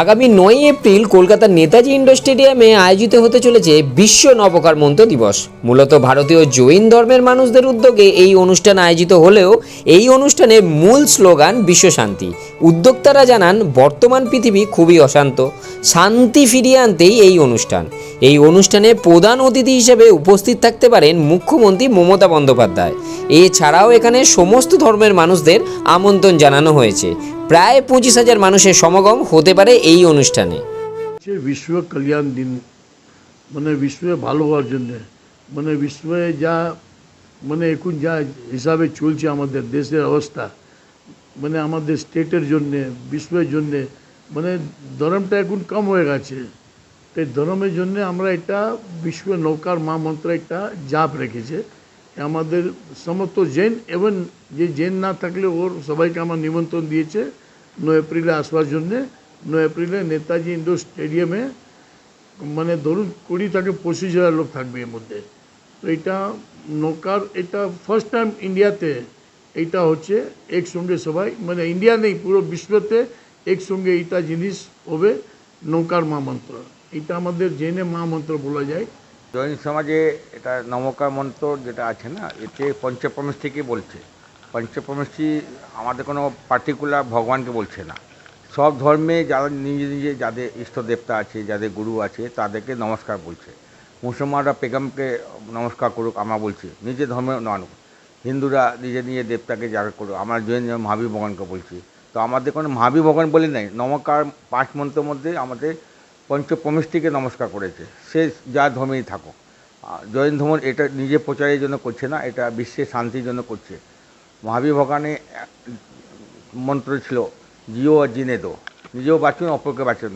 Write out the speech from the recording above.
আগামী নয় এপ্রিল কলকাতার নেতাজি ইন্ডোর স্টেডিয়ামে আয়োজিত হতে চলেছে বিশ্ব নবকার মন্ত্র দিবস। মূলত ভারতীয় জৈন ধর্মের মানুষদের উদ্যোগে এই অনুষ্ঠান আয়োজিত হলেও এই অনুষ্ঠানে মূল স্লোগান বিশ্ব শান্তি। উদ্যোক্তারা জানান, বর্তমান পৃথিবী খুবই অশান্ত। শান্তি ফিরিয়ে আনতেই এই অনুষ্ঠান। এই অনুষ্ঠানে প্রধান অতিথি হিসেবে উপস্থিত থাকতে পারেন মুখ্যমন্ত্রী মমতা বন্দ্যোপাধ্যায়। এছাড়াও এখানে সমস্ত ধর্মের মানুষদের আমন্ত্রণ জানানো হয়েছে। প্রায় পঁচিশ হাজার মানুষের সমাগম হতে পারে এই অনুষ্ঠানে। বিশ্ব কল্যাণ দিন মানে বিশ্বে ভালো হওয়ার জন্যে মানে বিশ্বে যা মানে এখন যা হিসাবে চলছে আমাদের দেশের অবস্থা মানে আমাদের স্টেটের জন্যে, বিশ্বের জন্যে মানে ধর্মটা এখন কম হয়ে গেছে। তাই ধর্মের জন্যে আমরা এটা বিশ্ব নৌকার মা মন্ত্র একটা জাপ রেখেছে। আমাদের সমস্ত জৈন এবং যে জৈন না থাকলে ওর সবাইকে আমার নিমন্ত্রণ দিয়েছে নয় এপ্রিলে আসবার জন্যে। নয় এপ্রিলে নেতাজি ইন্ডোর স্টেডিয়ামে মানে ধরুন কুড়ি থেকে পঁচিশ হাজার লোক থাকবে এর মধ্যে। তো এটা নৌকার, এটা ফার্স্ট টাইম ইন্ডিয়াতে এইটা হচ্ছে একসঙ্গে সবাই মানে ইন্ডিয়া নেই, পুরো বিশ্বতে একসঙ্গে এইটা জিনিস হবে। নৌকার মা মন্ত্র। এটা আমাদের জেনে মা মন্ত্র বলা যায়। জৈন সমাজে এটা নমকার মন্ত্র যেটা আছে না, এতে পঞ্চপ্রমেশ থেকে বলছে। পঞ্চপ্রমেশী আমাদের কোনো পার্টিকুলার ভগবানকে বলছে না। সব ধর্মে যারা নিজে নিজে যাদের ইষ্ট দেবতা আছে, যাদের গুরু আছে, তাদেরকে নমস্কার বলছে। মুসলমানরা পেগমকে নমস্কার করুক, আমরা বলছি। নিজের ধর্মে নন হিন্দুরা নিজে নিজে দেবতাকে যারা করুক। আমরা জৈন মহাবীর ভগবানকে বলছি। তো আমাদের কোনো মহাবীর ভগবান বলে নাই নমকার পাঁচ মন্ত্রের মধ্যে আমাদের পঞ্চপ্রমিষ্টিকে নমস্কার করেছে। সে যা ধর্মেই থাকুক। জৈন ধর্ম এটা নিজে প্রচারের জন্য করছে না, এটা বিশ্বের শান্তির জন্য করছে। মহাবীর ভগবানে মন্ত্র ছিল, জিও জিনে দো নিজেও বাঁচুন, অপরকে বাঁচুন